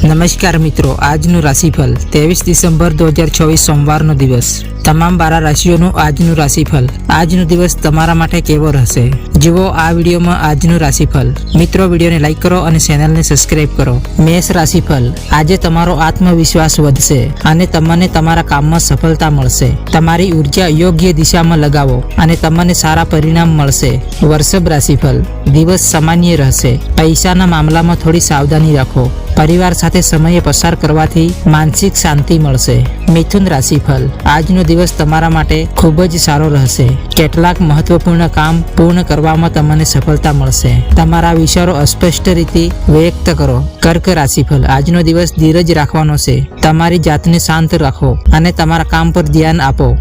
નમસ્કાર મિત્રો, આજનું રાશિફળ ત્રેવીસ ડિસેમ્બર દો હજાર ચોવીસ સોમવારનો દિવસ. તમામ બારા રાશિઓનું આજનું રાશિફળ. આજનો દિવસ તમારા માટે કેવો રહેશે? જુઓ આ વિડીયોમાં આજનું રાશિફળ. મિત્રો, વિડીયોને લાઇક કરો અને ચેનલને સબસ્ક્રાઇબ કરો. મેષ રાશિફળ. આજે તમારો આત્મવિશ્વાસ વધશે અને તમને તમારા કામમાં સફળતા મળશે. તમારી ઊર્જા યોગ્ય દિશામાં લગાવો અને તમને સારા પરિણામ મળશે. વર્ષભ રાશિફળ. દિવસ સામાન્ય રહેશે. પૈસાના મામલામાં થોડી સાવધાની રાખો. પરિવાર સાથે સમય પસાર કરવાથી માનસિક શાંતિ મળશે. મિથુન રાશિફળ. આજનો દિવસ તમારા માટે ખૂબ જ સારો રહેશે. કેટલાક મહત્વપૂર્ણ કામ પૂર્ણ કરવામાં તમને સફળતા મળશે. તમારા વિચારો અસ્પષ્ટ રીતે વ્યક્ત કરો. કર્ક રાશિફળ. આજનો દિવસ ધીરજ રાખવાનો છે. તમારી જાતને શાંત રાખો અને તમારા કામ પર ધ્યાન આપો.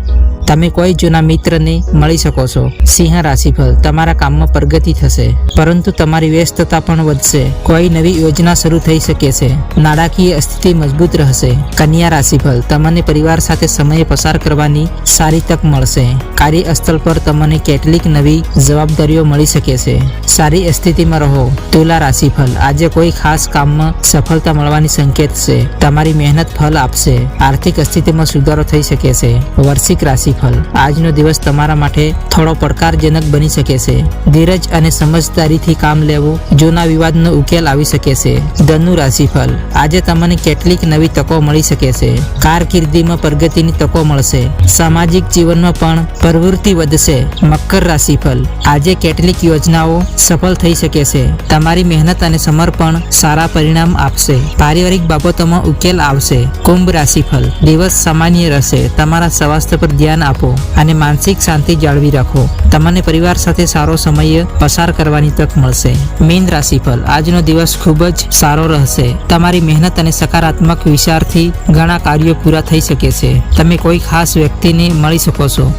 તમે કોઈ જૂના મિત્રને મળી શકો છો. સિંહ રાશિફળ, તમારા કામમાં પ્રગતિ થશે. પરંતુ તમારી વ્યસ્તતા પણ વધશે. કોઈ નવી યોજના શરૂ થઈ શકે છે. નાણાકીય સ્થિતિ મજબૂત રહેશે. કન્યા રાશિફળ, તમને પરિવાર સાથે સમય પસાર કરવાની સારી તક મળશે. કાર્યસ્થળ પર તમને કેટલીક નવી જવાબદારીઓ મળી શકે છે. સારી સ્થિતિમાં રહો. તુલા રાશિફળ, આજે કોઈ ખાસ કામમાં સફળતા મળવાની સંકેત છે. તમારી મહેનત ફળ આપશે. આર્થિક સ્થિતિમાં સુધારો થઈ શકે છે. વર્ષિક રાશિફળ આજનો દિવસ તમારા માટે થોડો પડકારજનક બની શકે છે. ધીરજ અને સમજદારીથી કામ લેવું જૂના વિવાદનો ઉકેલ આવી શકે છે. ધનુ રાશિફળ. આજે તમને કેટલીક નવી તકો મળી શકે છે. કારકિર્દીમાં પ્રગતિની તકો મળશે. સામાજિક જીવનમાં પણ પ્રવૃત્તિ વધશે. મકર રાશિફળ. આજે કેટલીક યોજનાઓ સફળ થઈ શકે છે. તમારી મહેનત અને સમર્પણ સારા પરિણામ આપશે. પારિવારિક બાબતોમાં ઉકેલ આવશે. કુંભ રાશિફળ. દિવસ સામાન્ય રહેશે. તમારા સ્વાસ્થ્ય પર ધ્યાન આપો અને માનસિક શાંતિ જાળવી રાખો. તમને પરિવાર સાથે સારો સમય પસાર કરવાની તક મળશે. મીન રાશિફળ. આજનો દિવસ ખૂબ જ સારો રહેશે. તમારી મહેનત અને સકારાત્મક વિચારથી ઘણા કાર્યો પૂરા થઈ શકે છે. તમે કોઈ ખાસ વ્યક્તિને મળી શકો છો.